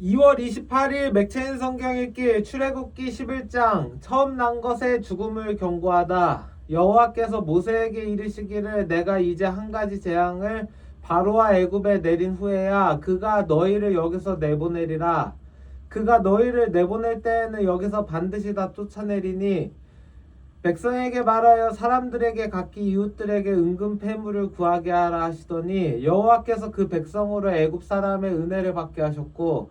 2월 28일 맥체인 성경 읽기 출애굽기 11장 처음 난 것의 죽음을 경고하다. 여호와께서 모세에게 이르시기를 내가 이제 한 가지 재앙을 바로와 애굽에 내린 후에야 그가 너희를 여기서 내보내리라. 그가 너희를 내보낼 때에는 여기서 반드시 다 쫓아내리니 백성에게 말하여 사람들에게 각기 이웃들에게 은금 패물을 구하게 하라 하시더니 여호와께서 그 백성으로 애굽 사람의 은혜를 받게 하셨고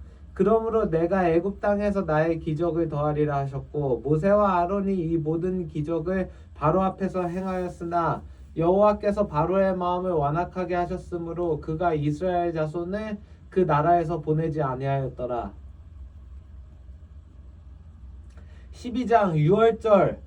그러므로 내가 애굽 땅에서 나의 기적을 더하리라 하셨고 모세와 아론이 이 모든 기적을 바로 앞에서 행하였으나 여호와께서 바로의 마음을 완악하게 하셨으므로 그가 이스라엘 자손을 그 나라에서 보내지 아니하였더라. 12장 6월절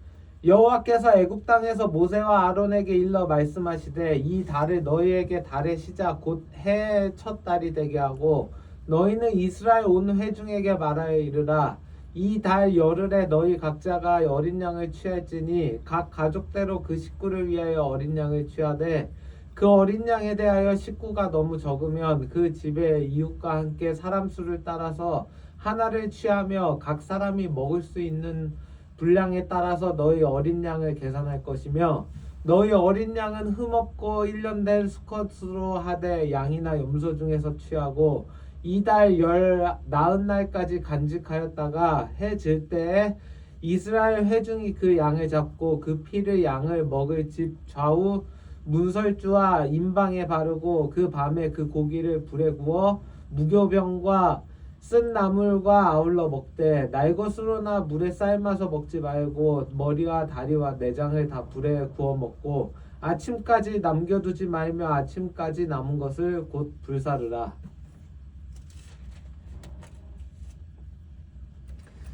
여호와께서 애굽 땅에서 모세와 아론에게 일러 말씀하시되 이 달을 너희에게 달의 시작 곧 해의 첫 달이 되게 하고 너희는 이스라엘 온 회중에게 말하여 이르라. 이 달 열흘에 너희 각자가 어린 양을 취할지니 각 가족대로 그 식구를 위하여 어린 양을 취하되 그 어린 양에 대하여 식구가 너무 적으면 그 집의 이웃과 함께 사람 수를 따라서 하나를 취하며 각 사람이 먹을 수 있는 분량에 따라서 너희 어린 양을 계산할 것이며 너희 어린 양은 흠없고 1년 된 수컷으로 하되 양이나 염소 중에서 취하고 이달 열 나흔 날까지 간직하였다가 해 질 때에 이스라엘 회중이 그 양을 잡고 그 피를 양을 먹을 집 좌우 문설주와 임방에 바르고 그 밤에 그 고기를 불에 구워 무교병과 쓴 나물과 아울러 먹되 날것으로나 물에 삶아서 먹지 말고 머리와 다리와 내장을 다 불에 구워 먹고 아침까지 남겨두지 말며 아침까지 남은 것을 곧 불사르라.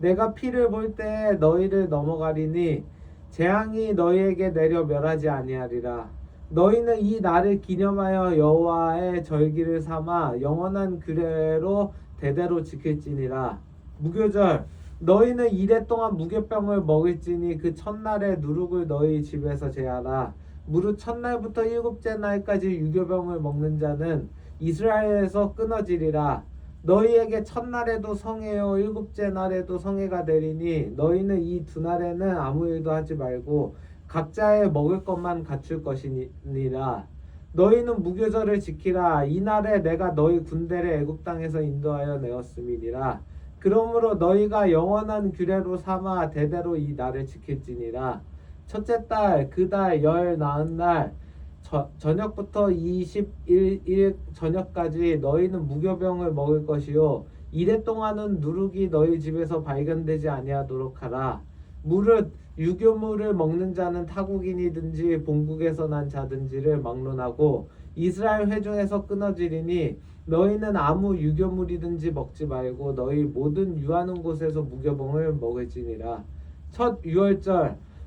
내가 피를 볼 때 너희를 넘어가리니 재앙이 너희에게 내려 멸하지 아니하리라. 너희는 이 날을 기념하여 여호와의 절기를 삼아 영원한 규례로 대대로 지킬지니라. 무교절 너희는 이래 동안 무교병을 먹을지니 그 첫날에 누룩을 너희 집에서 제하라. 무릇 첫날부터 일곱째 날까지 유교병을 먹는 자는 이스라엘에서 끊어지리라. 너희에게 첫날에도 성해요. 일곱째 날에도 성해가 되리니 너희는 이 두 날에는 아무 일도 하지 말고 각자의 먹을 것만 갖출 것이니라. 너희는 무교절을 지키라. 이 날에 내가 너희 군대를 애굽 땅에서 인도하여 내었음이니라. 그러므로 너희가 영원한 규례로 삼아 대대로 이 날을 지킬지니라. 첫째 달 그 달 열 나흔 날 저, 저녁부터 21일 저녁까지 너희는 무교병을 먹을 것이요. 이래 동안은 누룩이 너희 집에서 발견되지 아니하도록 하라. 무릇 유교물을 먹는 자는 타국인이든지 본국에서 난 자든지를 막론하고 이스라엘 회중에서 끊어지리니 너희는 아무 유교물이든지 먹지 말고 너희 모든 유하는 곳에서 무교병을 먹을지니라. 첫 유월절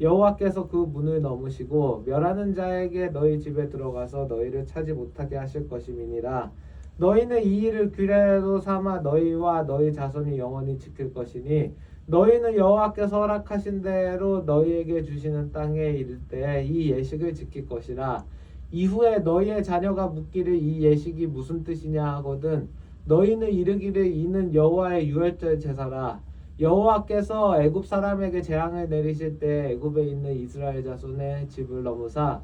여호와께서 그 문을 넘으시고 멸하는 자에게 너희 집에 들어가서 너희를 차지 못하게 하실 것임이니라. 너희는 이 일을 규례로 삼아 너희와 너희 자손이 영원히 지킬 것이니 너희는 여호와께서 허락하신 대로 너희에게 주시는 땅에 이를 때 이 예식을 지킬 것이라. 이후에 너희의 자녀가 묻기를 이 예식이 무슨 뜻이냐 하거든 너희는 이르기를 이는 여호와의 유월절 제사라. 여호와께서 애굽 사람에게 재앙을 내리실 때 애굽에 있는 이스라엘 자손의 집을 넘으사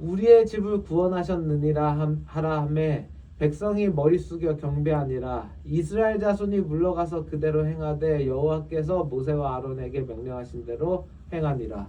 우리의 집을 구원하셨느니라 함- 하라 하매 백성이 머리 숙여 경배하니라. 이스라엘 자손이 물러가서 그대로 행하되 여호와께서 모세와 아론에게 명령하신 대로 행하니라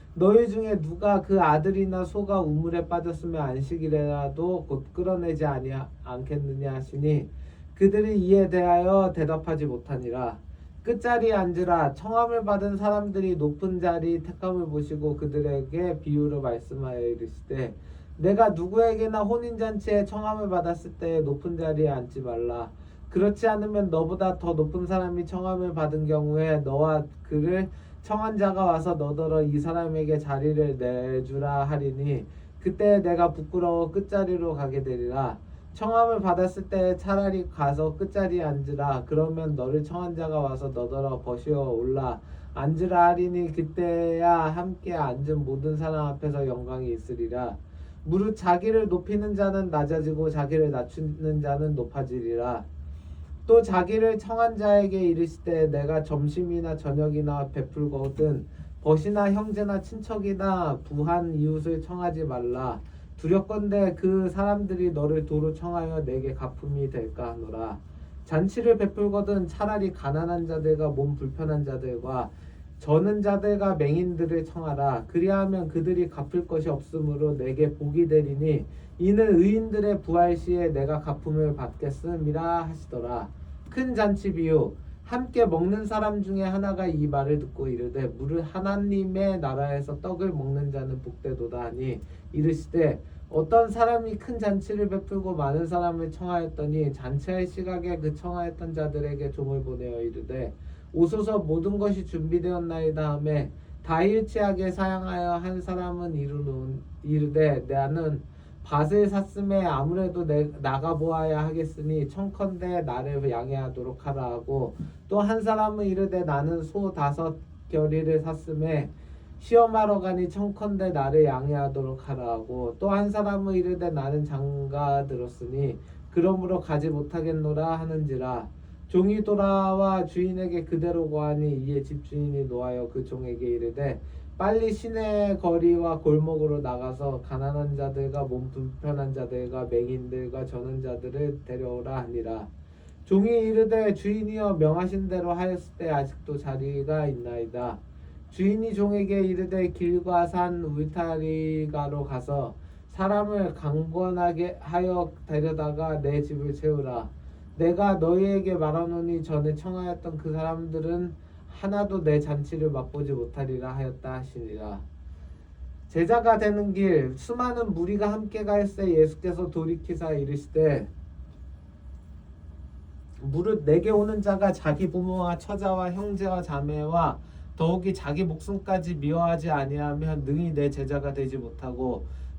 너희 중에 누가 그 아들이나 소가 우물에 빠졌으면 안식일에라도 곧 끌어내지 아니 않겠느냐 하시니 그들이 이에 대하여 대답하지 못하니라. 끝자리에 앉으라. 청함을 받은 사람들이 높은 자리 택함을 보시고 그들에게 비유로 말씀하여 이르시되 내가 누구에게나 혼인잔치에 청함을 받았을 때 높은 자리에 앉지 말라. 그렇지 않으면 너보다 더 높은 사람이 청함을 받은 경우에 너와 그를 청한 자가 와서 너더러 이 사람에게 자리를 내주라 하리니 그때 내가 부끄러워 끝자리로 가게 되리라. 청함을 받았을 때 차라리 가서 끝자리에 앉으라. 그러면 너를 청한 자가 와서 너더러 버시어 올라 앉으라 하리니 그때야 함께 앉은 모든 사람 앞에서 영광이 있으리라. 무릇 자기를 높이는 자는 낮아지고 자기를 낮추는 자는 높아지리라 또 자기를 청한 자에게 이르시되 내가 점심이나 저녁이나 베풀거든 벗이나 형제나 친척이나 부한 이웃을 청하지 말라. 두렵건대 그 사람들이 너를 도로 청하여 내게 가품이 될까 하노라. 잔치를 베풀거든 차라리 가난한 자들과 몸 불편한 자들과 저는 자들과 맹인들을 청하라. 그리하면 그들이 갚을 것이 없으므로 내게 복이 되리니 이는 의인들의 부활 시에 내가 가품을 받겠음이라 하시더라. 큰 잔치 비유 함께 먹는 사람 중에 하나가 이 말을 듣고 이르되 무릇 하나님의 나라에서 떡을 먹는 자는 복되도다 하니 이르시되 어떤 사람이 큰 잔치를 베풀고 많은 사람을 청하였더니 잔치할 시각에 그 청하였던 자들에게 종을 보내어 이르되 오소서 모든 것이 준비되었나이다 하매 다 일치하게 사양하여 한 사람은 이르노 이르되 나는 밭을 샀음에 아무래도 내, 나가 보아야 하겠으니 청컨대 나를 양해하도록 하라 하고 또 한 사람은 이르되 나는 소 다섯 결의를 샀음에 시험하러 가니 청컨대 나를 양해하도록 하라 하고 또 한 사람은 이르되 나는 장가 들었으니 그러므로 가지 못하겠노라 하는지라 종이 돌아와 주인에게 그대로 고하니 이에 집주인이 노하여 그 종에게 이르되 빨리 시내 거리와 골목으로 나가서 가난한 자들과 몸 불편한 자들과 맹인들과 저는 자들을 데려오라 하니라. 종이 이르되 주인이여 명하신 대로 하였을 때 아직도 자리가 있나이다. 주인이 종에게 이르되 길과 산 울타리가로 가서 사람을 강권하게 하여 데려다가 내 집을 채우라 내가 너희에게 말하노니 전에 청하였던 그 사람들은 하나도 내 잔치를 맛보지 못하리라 하였다 하시니라. 제자가 되는 길 수많은 무리가 함께 가있에 예수께서 돌이키사 이르시되 무릇 내게 오는 자가 자기 부모와 처자와 형제와 자매와 더욱이 자기 목숨까지 미워하지 아니하면 능히 내 제자가 되지 못하고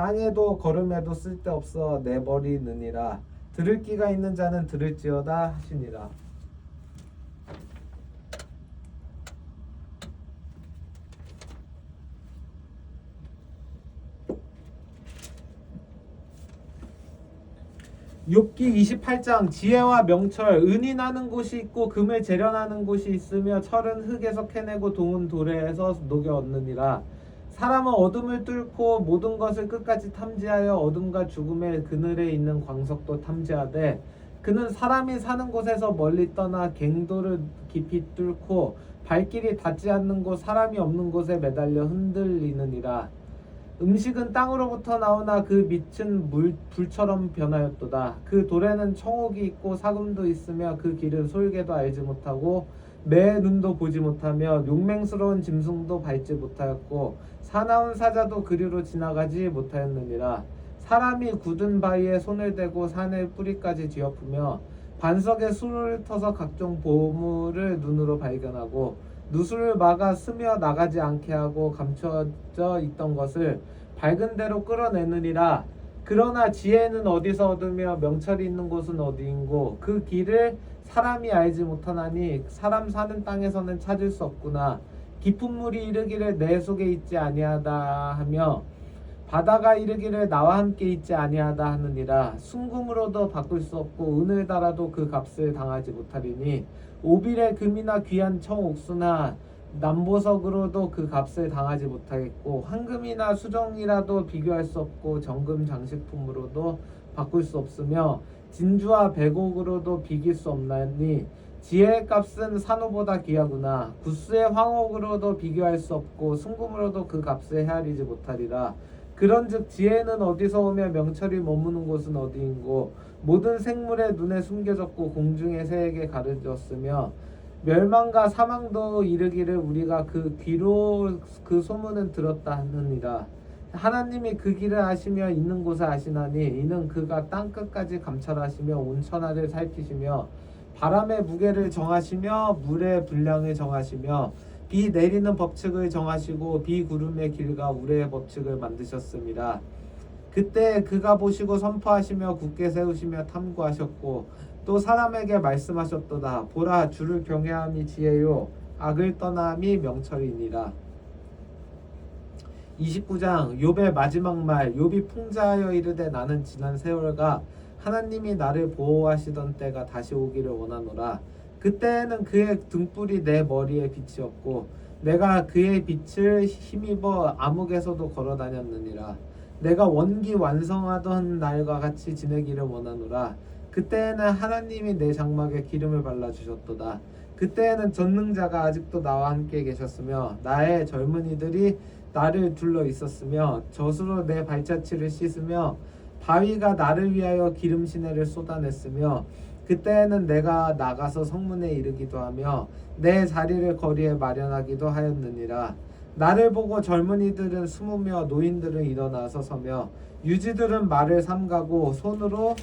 땅에도 걸음에도 쓸데없어 내버리느니라. 들을 끼가 있는 자는 들을지어다 하시니라. 욥기 28장 지혜와 명철 은이 나는 곳이 있고 금을 재련하는 곳이 있으며 철은 흙에서 캐내고 동은 돌에서 녹여 얻느니라 사람은 어둠을 뚫고 모든 것을 끝까지 탐지하여 어둠과 죽음의 그늘에 있는 광석도 탐지하되 그는 사람이 사는 곳에서 멀리 떠나 갱도를 깊이 뚫고 발길이 닿지 않는 곳 사람이 없는 곳에 매달려 흔들리느니라 음식은 땅으로부터 나오나 그 밑은 물, 불처럼 변하였도다. 그 돌에는 청옥이 있고 사금도 있으며 그 길은 솔개도 알지 못하고 매 눈도 보지 못하며 용맹스러운 짐승도 밟지 못하였고 사나운 사자도 그리로 지나가지 못하였느니라. 사람이 굳은 바위에 손을 대고 산의 뿌리까지 뒤엎으며 반석에 술을 터서 각종 보물을 눈으로 발견하고 누수를 막아 스며 나가지 않게 하고 감춰져 있던 것을 밝은 대로 끌어내느니라 그러나 지혜는 어디서 얻으며 명철이 있는 곳은 어디인고 그 길을 사람이 알지 못하나니 사람 사는 땅에서는 찾을 수 없구나. 깊은 물이 이르기를 내 속에 있지 아니하다 하며 바다가 이르기를 나와 함께 있지 아니하다 하느니라. 순금으로도 바꿀 수 없고 은을 달아도 그 값을 당하지 못하리니 오빌의 금이나 귀한 청옥수나 남보석으로도 그 값을 당하지 못하겠고 황금이나 수정이라도 비교할 수 없고 정금 장식품으로도 바꿀 수 없으며 진주와 백옥으로도 비길 수 없나니 지혜의 값은 산호보다 귀하구나. 구스의 황옥으로도 비교할 수 없고 순금으로도 그 값을 헤아리지 못하리라. 그런즉 지혜는 어디서 오며 명철이 머무는 곳은 어디인고 모든 생물의 눈에 숨겨졌고 공중의 새에게 가르쳤으며 멸망과 사망도 이르기를 우리가 그 귀로 그 소문은 들었다 하느니라 하나님이 그 길을 아시며 있는 곳을 아시나니 이는 그가 땅 끝까지 감찰하시며 온 천하를 살피시며 바람의 무게를 정하시며 물의 분량을 정하시며 비 내리는 법칙을 정하시고 비 구름의 길과 우레의 법칙을 만드셨습니다. 그때 그가 보시고 선포하시며 굳게 세우시며 탐구하셨고 또 사람에게 말씀하셨도다. 보라 주를 경외함이 지혜요. 악을 떠남이 명철이니라. 29장 욥의 마지막 말. 욥이 풍자하여 이르되 나는 지난 세월과 하나님이 나를 보호하시던 때가 다시 오기를 원하노라. 그때에는 그의 등불이 내 머리에 빛이었고 내가 그의 빛을 힘입어 암흑에서도 걸어 다녔느니라. 내가 원기 완성하던 날과 같이 지내기를 원하노라 그때에는 하나님이 내 장막에 기름을 발라 주셨도다. 그때에는 전능자가 아직도 나와 함께 계셨으며 나의 젊은이들이 나를 둘러 있었으며 젖으로 내 발자취를 씻으며 바위가 나를 위하여 기름 시내를 쏟아냈으며 그때에는 내가 나가서 성문에 이르기도 하며 내 자리를 거리에 마련하기도 하였느니라. 나를 보고 젊은이들은 숨으며 노인들은 일어나서 서며 유지들은 말을 삼가고 손으로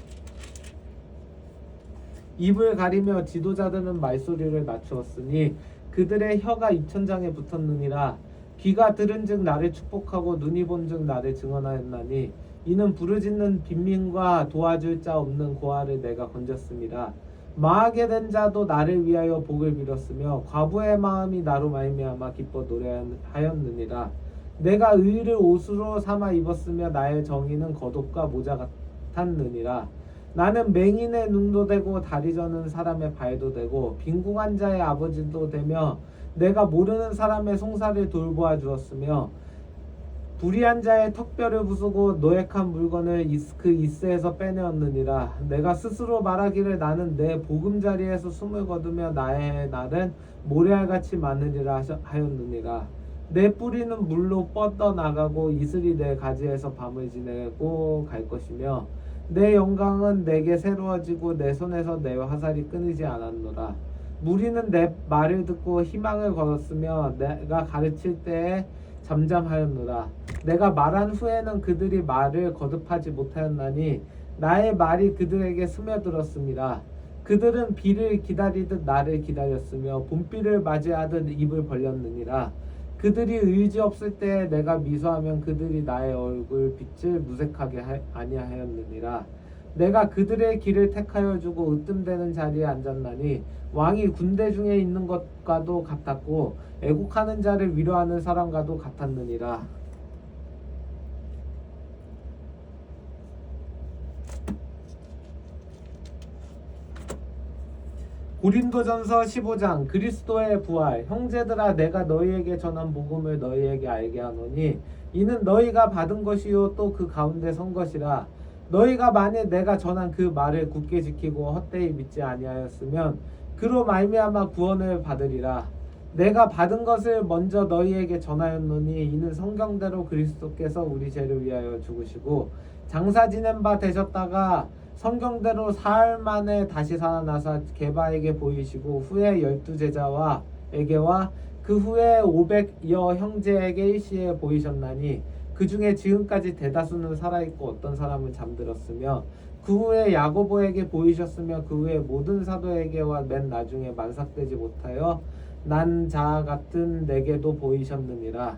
입을 가리며 지도자들은 말소리를 낮추었으니 그들의 혀가 입천장에 붙었느니라 귀가 들은즉 나를 축복하고 눈이 본즉 나를 증언하였나니 이는 부르짖는 빈민과 도와줄 자 없는 고아를 내가 건졌습니다. 망하게 된 자도 나를 위하여 복을 빌었으며 과부의 마음이 나로 말미암아 기뻐 노래하였느니라. 내가 의를 옷으로 삼아 입었으며 나의 정의는 겉옷과 모자 같았느니라. 나는 맹인의 눈도 되고 다리 저는 사람의 발도 되고 빈궁한 자의 아버지도 되며 내가 모르는 사람의 송사를 돌보아 주었으며 불의한 자의 턱뼈를 부수고 노획한 물건을 이스- 그 이스에서 빼내었느니라. 내가 스스로 말하기를 나는 내 보금자리에서 숨을 거두며 나의 날은 모래알같이 많으리라 하였느니라. 내 뿌리는 물로 뻗어 나가고 이슬이 내 가지에서 밤을 지내고 갈 것이며 내 영광은 내게 새로워지고 내 손에서 내 화살이 끊이지 않았노라. 무리는 내 말을 듣고 희망을 걸었으며 내가 가르칠 때에 잠잠하였노라. 내가 말한 후에는 그들이 말을 거듭하지 못하였나니 나의 말이 그들에게 스며들었습니다. 그들은 비를 기다리듯 나를 기다렸으며 봄비를 맞이하듯 입을 벌렸느니라 그들이 의지 없을 때 내가 미소하면 그들이 나의 얼굴 빛을 무색하게 하- 아니하였느니라. 내가 그들의 길을 택하여 주고 으뜸되는 자리에 앉았나니 왕이 군대 중에 있는 것과도 같았고 애국하는 자를 위로하는 사람과도 같았느니라 고린도전서 15장 그리스도의 부활 형제들아 내가 너희에게 전한 복음을 너희에게 알게 하노니 이는 너희가 받은 것이요 또 그 가운데 선 것이라. 너희가 만일 내가 전한 그 말을 굳게 지키고 헛되이 믿지 아니하였으면 그로 말미암아 구원을 받으리라. 내가 받은 것을 먼저 너희에게 전하였노니 이는 성경대로 그리스도께서 우리 죄를 위하여 죽으시고 장사 지낸 바 되셨다가 성경대로 사흘 만에 다시 살아나사 게바에게 보이시고 후에 열두 제자와 에게와 그 후에 오백여 형제에게 일시에 보이셨나니 그 중에 지금까지 대다수는 살아있고 어떤 사람은 잠들었으며 그 후에 야고보에게 보이셨으며 그 후에 모든 사도에게와 맨 나중에 만삭되지 못하여 난 자 같은 내게도 보이셨느니라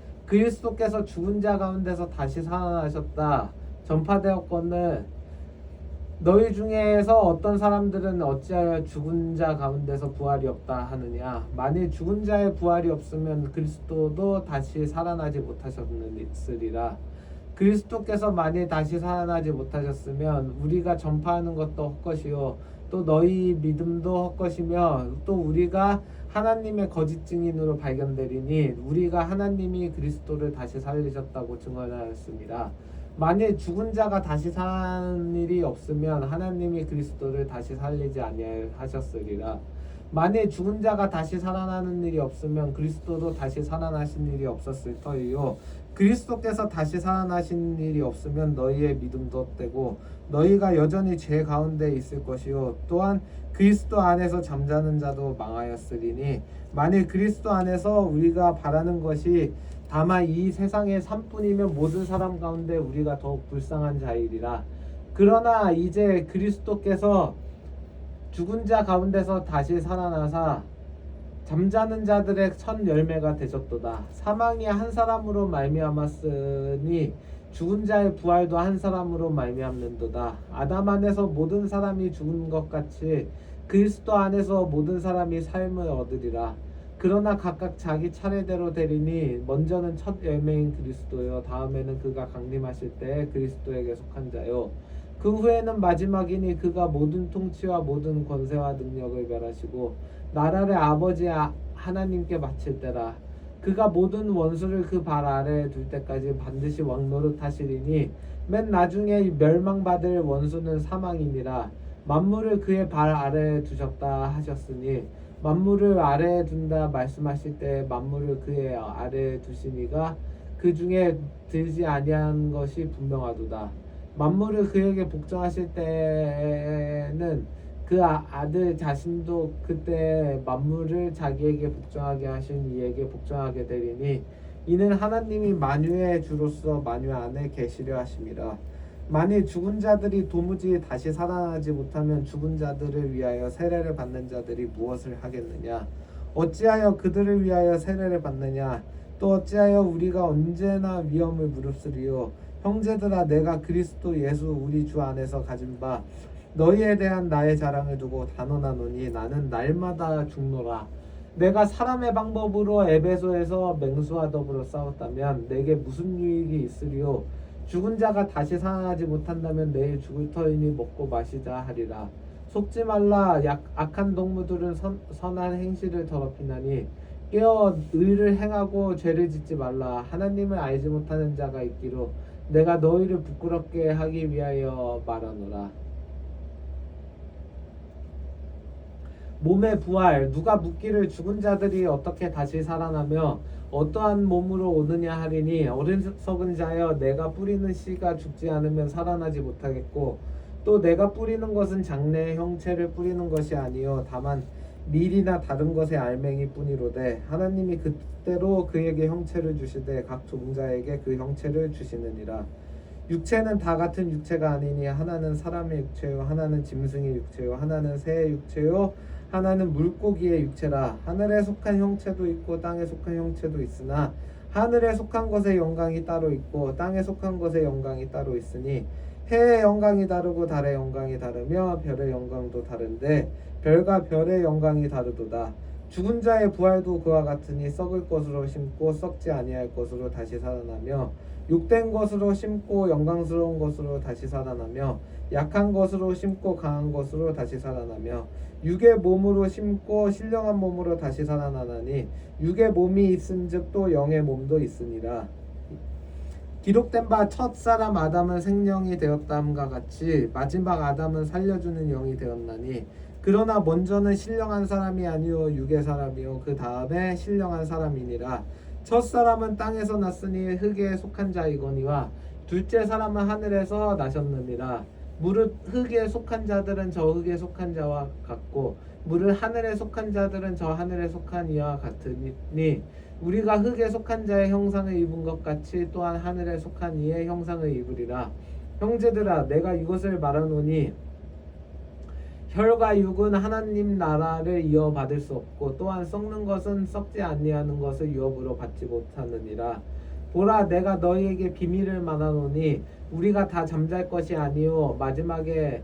그리스도께서 죽은 자 가운데서 다시 살아나셨다. 전파되었거늘 너희 중에서 어떤 사람들은 어찌하여 죽은 자 가운데서 부활이 없다 하느냐? 만일 죽은 자의 부활이 없으면 그리스도도 다시 살아나지 못하셨으리라. 그리스도께서 만일 다시 살아나지 못하셨으면 우리가 전파하는 것도 헛것이요 또 너희 믿음도 헛것이며 또 우리가 하나님의 거짓 증인으로 발견되리니 우리가 하나님이 그리스도를 다시 살리셨다고 증언하였습니다. 만일 죽은 자가 다시 사는 일이 없으면 하나님이 그리스도를 다시 살리지 아니하셨으리라. 만일 죽은 자가 다시 살아나는 일이 없으면 그리스도도 다시 살아나신 일이 없었을 터이요. 그리스도께서 다시 살아나신 일이 없으면 너희의 믿음도 헛되고 너희가 여전히 죄 가운데 있을 것이요. 또한 그리스도 안에서 잠자는 자도 망하였으리니 만일 그리스도 안에서 우리가 바라는 것이 다만 이 세상의 삶뿐이면 모든 사람 가운데 우리가 더욱 불쌍한 자이리라. 그러나 이제 그리스도께서 죽은 자 가운데서 다시 살아나사 잠자는 자들의 첫 열매가 되셨도다. 사망이 한 사람으로 말미암았으니 죽은 자의 부활도 한 사람으로 말미암는도다. 아담 안에서 모든 사람이 죽은 것 같이 그리스도 안에서 모든 사람이 삶을 얻으리라. 그러나 각각 자기 차례대로 되리니 먼저는 첫 열매인 그리스도요 다음에는 그가 강림하실 때 그리스도에게 속한 자요 그 후에는 마지막이니 그가 모든 통치와 모든 권세와 능력을 멸하시고 나라를 아버지 아- 하나님께 바칠 때라 그가 모든 원수를 그 발 아래에 둘 때까지 반드시 왕노릇 하시리니 맨 나중에 멸망받을 원수는 사망이니라 만물을 그의 발 아래에 두셨다 하셨으니 만물을 아래에 둔다 말씀하실 때 만물을 그의 아래에 두시니가 그 중에 들지 아니한 것이 분명하도다. 만물을 그에게 복종하실 때에는 그 아- 아들 자신도 그때 만물을 자기에게 복종하게 하신 이에게 복종하게 되리니 이는 하나님이 만유의 주로서 만유 안에 계시려 하심이라. 만일 죽은 자들이 도무지 다시 살아나지 못하면 죽은 자들을 위하여 세례를 받는 자들이 무엇을 하겠느냐? 어찌하여 그들을 위하여 세례를 받느냐? 또 어찌하여 우리가 언제나 위험을 무릅쓰리요? 형제들아 내가 그리스도 예수 우리 주 안에서 가진 바 너희에 대한 나의 자랑을 두고 단언하노니 나는 날마다 죽노라. 내가 사람의 방법으로 에베소에서 맹수와 더불어 싸웠다면 내게 무슨 유익이 있으리요? 죽은 자가 다시 살아나지 못한다면 내일 죽을 터이니 먹고 마시자 하리라. 속지 말라. 약, 악한 동무들은 선, 선한 행실을 더럽히나니 깨어 의를 행하고 죄를 짓지 말라. 하나님을 알지 못하는 자가 있기로 내가 너희를 부끄럽게 하기 위하여 말하노라 몸의 부활 누가 묻기를 죽은 자들이 어떻게 다시 살아나며 어떠한 몸으로 오느냐 하리니 어리석은 자여 내가 뿌리는 씨가 죽지 않으면 살아나지 못하겠고 또 내가 뿌리는 것은 장래의 형체를 뿌리는 것이 아니요 다만 밀이나 다른 것의 알맹이 뿐이로되 하나님이 그때로 그에게 형체를 주시되 각 종자에게 그 형체를 주시느니라. 육체는 다 같은 육체가 아니니 하나는 사람의 육체요 하나는 짐승의 육체요 하나는 새의 육체요 하나는 물고기의 육체라 하늘에 속한 형체도 있고 땅에 속한 형체도 있으나 하늘에 속한 것의 영광이 따로 있고 땅에 속한 것의 영광이 따로 있으니 해의 영광이 다르고 달의 영광이 다르며 별의 영광도 다른데 별과 별의 영광이 다르도다 죽은 자의 부활도 그와 같으니 썩을 것으로 심고 썩지 아니할 것으로 다시 살아나며 육된 것으로 심고 영광스러운 것으로 다시 살아나며 약한 것으로 심고 강한 것으로 다시 살아나며 육의 몸으로 심고 신령한 몸으로 다시 살아나나니 육의 몸이 있은즉 또 영의 몸도 있으니라. 기록된 바 첫 사람 아담은 생명이 되었다함과 같이 마지막 아담은 살려주는 영이 되었나니 그러나 먼저는 신령한 사람이 아니요 육의 사람이요. 그 다음에 신령한 사람이니라. 첫 사람은 땅에서 났으니 흙에 속한 자이거니와 둘째 사람은 하늘에서 나셨느니라. 무릇 흙에 속한 자들은 저 흙에 속한 자와 같고 무릇 하늘에 속한 자들은 저 하늘에 속한 이와 같으니 우리가 흙에 속한 자의 형상을 입은 것 같이 또한 하늘에 속한 이의 형상을 입으리라. 형제들아 내가 이것을 말하노니 혈과 육은 하나님 나라를 이어받을 수 없고 또한 썩는 것은 썩지 아니하는 것을 유업으로 받지 못하느니라. 보라 내가 너희에게 비밀을 말하노니 우리가 다 잠잘 것이 아니요 마지막에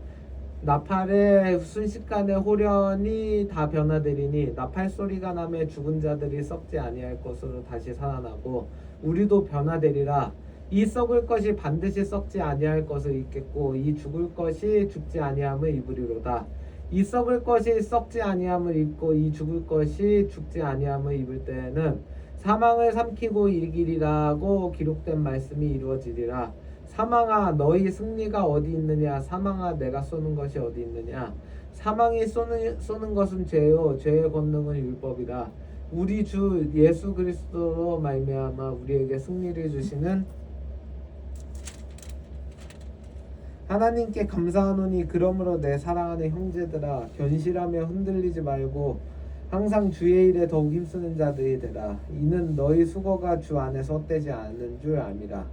나팔의 순식간에 호련이 다 변화되리니 나팔 소리가 나며 죽은 자들이 썩지 아니할 것으로 다시 살아나고 우리도 변화되리라 이 썩을 것이 반드시 썩지 아니할 것을 입겠고 이 죽을 것이 죽지 아니함을 입으리로다. 이 썩을 것이 썩지 아니함을 입고 이 죽을 것이 죽지 아니함을 입을 때에는 사망을 삼키고 이기리라고 기록된 말씀이 이루어지리라. 사망아 너희 승리가 어디 있느냐? 사망아 내가 쏘는 것이 어디 있느냐? 사망이 쏘는, 쏘는 것은 죄요. 죄의 권능은 율법이라 우리 주 예수 그리스도로 말미암아 우리에게 승리를 주시는 하나님께 감사하노니 그러므로 내 사랑하는 형제들아 견실하며 흔들리지 말고 항상 주의 일에 더욱 힘쓰는 자들이 되라. 이는 너희 수고가 주 안에서 헛되지 않은 줄 압니다